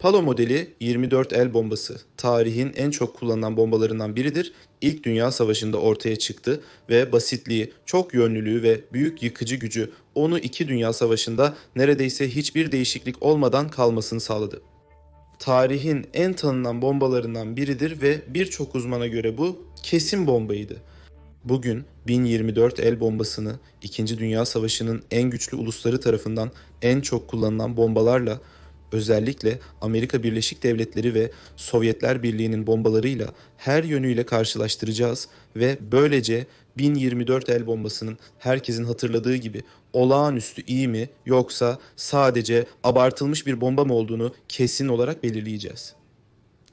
Palo modeli 24 el bombası. Tarihin en çok kullanılan bombalarından biridir. İlk Dünya Savaşı'nda ortaya çıktı ve basitliği, çok yönlülüğü ve büyük yıkıcı gücü onu iki Dünya Savaşı'nda neredeyse hiçbir değişiklik olmadan kalmasını sağladı. Tarihin en tanınan bombalarından biridir ve birçok uzmana göre bu kesin bombaydı. Bugün 1024 el bombasını 2. Dünya Savaşı'nın en güçlü ulusları tarafından en çok kullanılan bombalarla özellikle Amerika Birleşik Devletleri ve Sovyetler Birliği'nin bombalarıyla her yönüyle karşılaştıracağız ve böylece 1024 el bombasının herkesin hatırladığı gibi olağanüstü iyi mi yoksa sadece abartılmış bir bomba mı olduğunu kesin olarak belirleyeceğiz.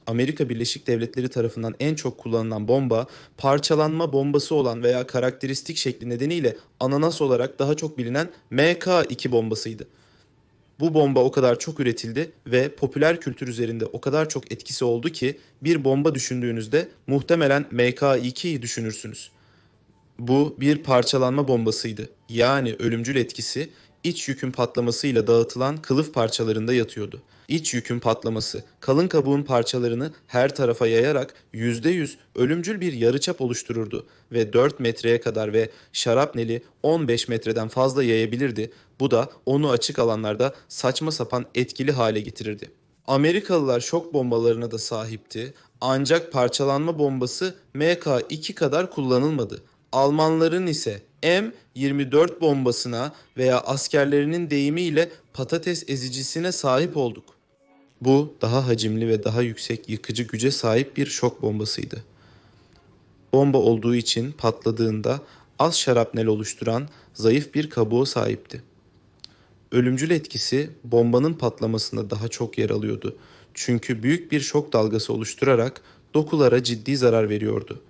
Amerika Birleşik Devletleri tarafından en çok kullanılan bomba parçalanma bombası olan veya karakteristik şekli nedeniyle ananas olarak daha çok bilinen MK2 bombasıydı. Bu bomba o kadar çok üretildi ve popüler kültür üzerinde o kadar çok etkisi oldu ki bir bomba düşündüğünüzde muhtemelen MK2'yi düşünürsünüz. Bu bir parçalanma bombasıydı. Yani ölümcül etkisi iç yükün patlamasıyla dağıtılan kılıf parçalarında yatıyordu. İç yükün patlaması kalın kabuğun parçalarını her tarafa yayarak %100 ölümcül bir yarıçap oluştururdu ve 4 metreye kadar ve şarapneli 15 metreden fazla yayabilirdi. Bu da onu açık alanlarda saçma sapan etkili hale getirirdi. Amerikalılar şok bombalarına da sahipti ancak parçalanma bombası MK2 kadar kullanılmadı. Almanların ise M24 bombasına veya askerlerinin deyimiyle patates ezicisine sahip olduk. Bu daha hacimli ve daha yüksek yıkıcı güce sahip bir şok bombasıydı. Bomba olduğu için patladığında az şarapnel oluşturan zayıf bir kabuğu sahipti. Ölümcül etkisi bombanın patlamasında daha çok yer alıyordu. Çünkü büyük bir şok dalgası oluşturarak dokulara ciddi zarar veriyordu.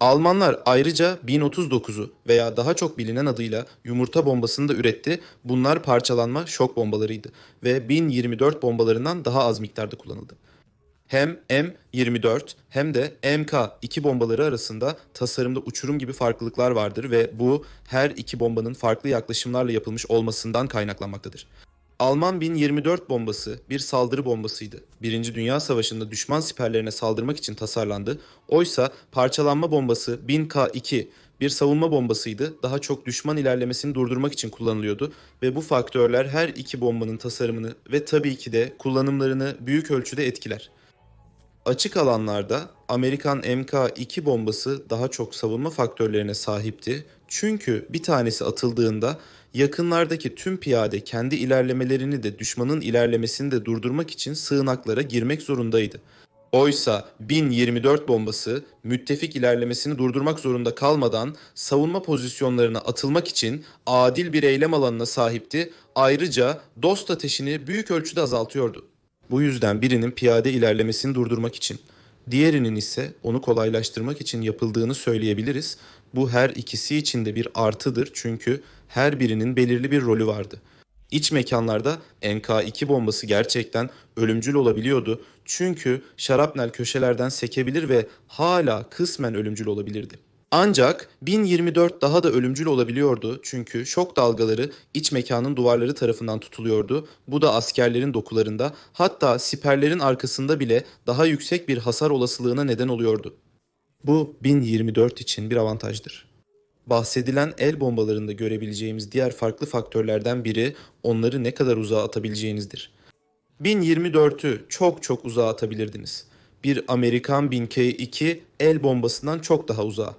Almanlar ayrıca 1039'u veya daha çok bilinen adıyla yumurta bombasını da üretti. Bunlar parçalanma şok bombalarıydı ve 1024 bombalarından daha az miktarda kullanıldı. Hem M24 hem de MK2 bombaları arasında tasarımda uçurum gibi farklılıklar vardır ve bu her iki bombanın farklı yaklaşımlarla yapılmış olmasından kaynaklanmaktadır. Alman 1024 bombası bir saldırı bombasıydı. Birinci Dünya Savaşı'nda düşman siperlerine saldırmak için tasarlandı. Oysa parçalanma bombası 1000K2 bir savunma bombasıydı. Daha çok düşman ilerlemesini durdurmak için kullanılıyordu ve bu faktörler her iki bombanın tasarımını ve tabii ki de kullanımlarını büyük ölçüde etkiler. Açık alanlarda Amerikan MK2 bombası daha çok savunma faktörlerine sahipti. Çünkü bir tanesi atıldığında yakınlardaki tüm piyade kendi ilerlemelerini de düşmanın ilerlemesini de durdurmak için sığınaklara girmek zorundaydı. Oysa 1024 bombası müttefik ilerlemesini durdurmak zorunda kalmadan savunma pozisyonlarına atılmak için adil bir eylem alanına sahipti. Ayrıca dost ateşini büyük ölçüde azaltıyordu. Bu yüzden birinin piyade ilerlemesini durdurmak için, diğerinin ise onu kolaylaştırmak için yapıldığını söyleyebiliriz. Bu her ikisi için de bir artıdır çünkü her birinin belirli bir rolü vardı. İç mekanlarda MK2 bombası gerçekten ölümcül olabiliyordu. Çünkü şarapnel köşelerden sekebilir ve hala kısmen ölümcül olabilirdi. Ancak 1024 daha da ölümcül olabiliyordu çünkü şok dalgaları iç mekanın duvarları tarafından tutuluyordu. Bu da askerlerin dokularında hatta siperlerin arkasında bile daha yüksek bir hasar olasılığına neden oluyordu. Bu 1024 için bir avantajdır. Bahsedilen el bombalarında görebileceğimiz diğer farklı faktörlerden biri onları ne kadar uzağa atabileceğinizdir. 1024'ü çok çok uzağa atabilirdiniz. Bir Amerikan 1000K2 el bombasından çok daha uzağa.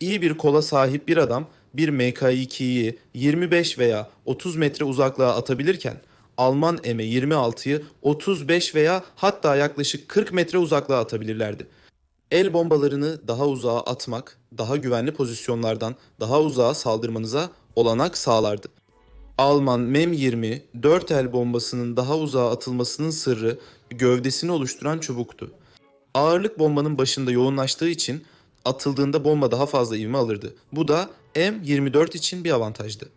İyi bir kola sahip bir adam bir MK2'yi 25 veya 30 metre uzaklığa atabilirken Alman M26'yı 35 veya hatta yaklaşık 40 metre uzaklığa atabilirlerdi. El bombalarını daha uzağa atmak, daha güvenli pozisyonlardan daha uzağa saldırmanıza olanak sağlardı. Alman MEM-20 4 el bombasının daha uzağa atılmasının sırrı gövdesini oluşturan çubuktu. Ağırlık bombanın başında yoğunlaştığı için atıldığında bomba daha fazla ivme alırdı. Bu da M24 için bir avantajdı.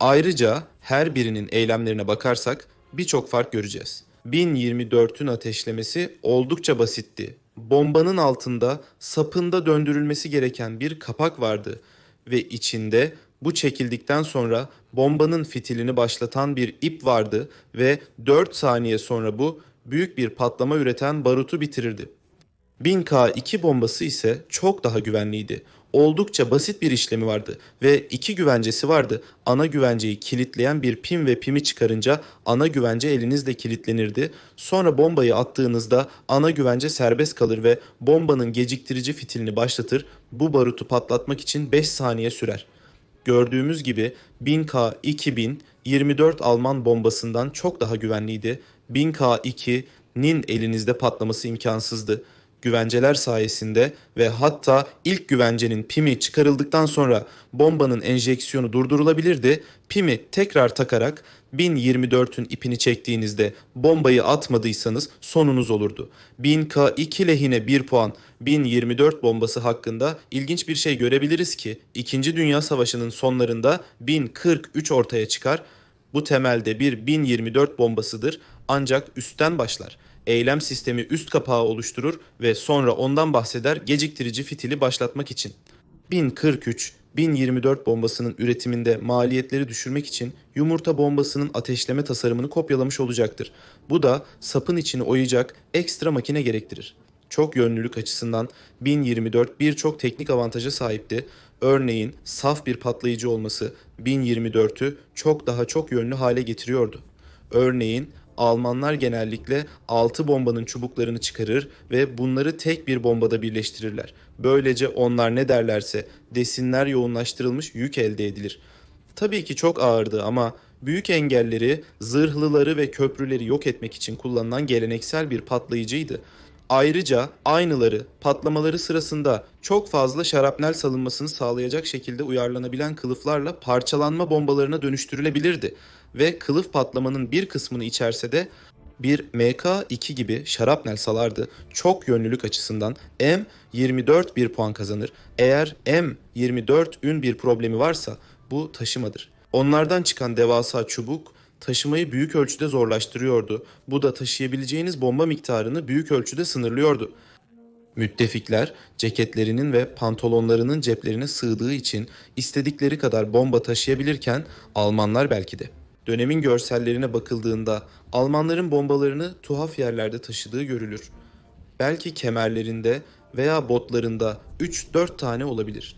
Ayrıca her birinin eylemlerine bakarsak birçok fark göreceğiz. 1024'ün ateşlemesi oldukça basitti. Bombanın altında sapında döndürülmesi gereken bir kapak vardı ve içinde Bu çekildikten sonra bombanın fitilini başlatan bir ip vardı ve 4 saniye sonra bu büyük bir patlama üreten barutu bitirirdi. 1000K2 bombası ise çok daha güvenliydi. Oldukça basit bir işlemi vardı ve iki güvencesi vardı. Ana güvenceyi kilitleyen bir pim ve pimi çıkarınca ana güvence elinizle kilitlenirdi. Sonra bombayı attığınızda ana güvence serbest kalır ve bombanın geciktirici fitilini başlatır. Bu barutu patlatmak için 5 saniye sürer. Gördüğümüz gibi 1000K 2000 24 Alman bombasından çok daha güvenliydi. 1000K2'nin elinizde patlaması imkansızdı. Güvenceler sayesinde ve hatta ilk güvencenin pimi çıkarıldıktan sonra bombanın enjeksiyonu durdurulabilirdi. Pimi tekrar takarak 1024'ün ipini çektiğinizde bombayı atmadıysanız sonunuz olurdu. 1000K2 lehine 1 puan 1024 bombası hakkında ilginç bir şey görebiliriz ki 2. Dünya Savaşı'nın sonlarında 1043 ortaya çıkar. Bu temelde bir 1024 bombasıdır ancak üstten başlar. Eylem sistemi üst kapağı oluşturur ve sonra ondan bahseder geciktirici fitili başlatmak için. 1043 1024 bombasının üretiminde maliyetleri düşürmek için yumurta bombasının ateşleme tasarımını kopyalamış olacaktır. Bu da sapın içini oyacak ekstra makine gerektirir. Çok yönlülük açısından 1024 birçok teknik avantaja sahipti. Örneğin saf bir patlayıcı olması 1024'ü çok daha çok yönlü hale getiriyordu. Örneğin Almanlar genellikle 6 bombanın çubuklarını çıkarır ve bunları tek bir bombada birleştirirler. Böylece onlar ne derlerse desinler yoğunlaştırılmış yük elde edilir. Tabii ki çok ağırdı ama büyük engelleri, zırhlıları ve köprüleri yok etmek için kullanılan geleneksel bir patlayıcıydı. Ayrıca aynıları patlamaları sırasında çok fazla şarapnel salınmasını sağlayacak şekilde uyarlanabilen kılıflarla parçalanma bombalarına dönüştürülebilirdi ve kılıf patlamanın bir kısmını içerse de bir MK2 gibi şarapnel salardı. Çok yönlülük açısından M24 bir puan kazanır. Eğer M24'ün bir problemi varsa bu taşımadır. Onlardan çıkan devasa çubuk taşımayı büyük ölçüde zorlaştırıyordu. Bu da taşıyabileceğiniz bomba miktarını büyük ölçüde sınırlıyordu. Müttefikler ceketlerinin ve pantolonlarının ceplerine sığdığı için istedikleri kadar bomba taşıyabilirken Almanlar belki de. Dönemin görsellerine bakıldığında Almanların bombalarını tuhaf yerlerde taşıdığı görülür. Belki kemerlerinde veya botlarında 3-4 tane olabilir.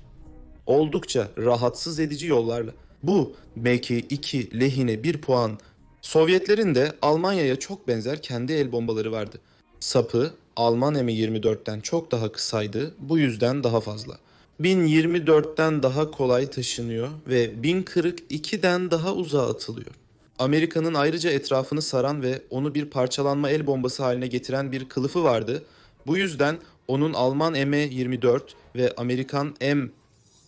Oldukça rahatsız edici yollarla. Bu MK2 lehine 1 puan. Sovyetlerin de Almanya'ya çok benzer kendi el bombaları vardı. Sapı Alman M24'ten çok daha kısaydı, bu yüzden daha fazla. 1024'ten daha kolay taşınıyor ve 1042'den daha uzağa atılıyor. Amerika'nın ayrıca etrafını saran ve onu bir parçalanma el bombası haline getiren bir kılıfı vardı. Bu yüzden onun Alman M24 ve Amerikan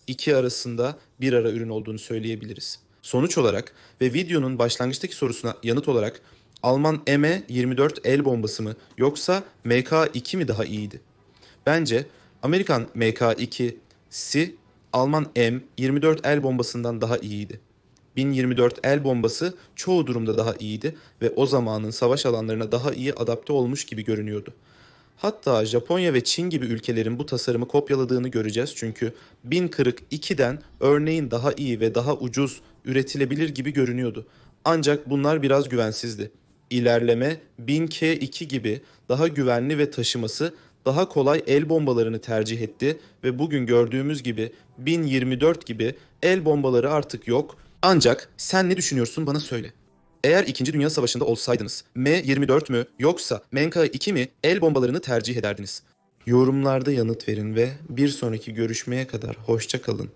M2 arasında bir ara ürün olduğunu söyleyebiliriz. Sonuç olarak ve videonun başlangıçtaki sorusuna yanıt olarak Alman M24 el bombası mı yoksa MK2 mi daha iyiydi? Bence Amerikan MK2'si Alman M24 el bombasından daha iyiydi. 1024 el bombası çoğu durumda daha iyiydi ve o zamanın savaş alanlarına daha iyi adapte olmuş gibi görünüyordu. Hatta Japonya ve Çin gibi ülkelerin bu tasarımı kopyaladığını göreceğiz çünkü 1042'den örneğin daha iyi ve daha ucuz üretilebilir gibi görünüyordu. Ancak bunlar biraz güvensizdi. İlerleme 1000K2 gibi daha güvenli ve taşıması daha kolay el bombalarını tercih etti ve bugün gördüğümüz gibi 1024 gibi el bombaları artık yok. Ancak sen ne düşünüyorsun bana söyle. Eğer 2. Dünya Savaşı'nda olsaydınız M24 mü yoksa MK2 mi el bombalarını tercih ederdiniz? Yorumlarda yanıt verin ve bir sonraki görüşmeye kadar hoşça kalın.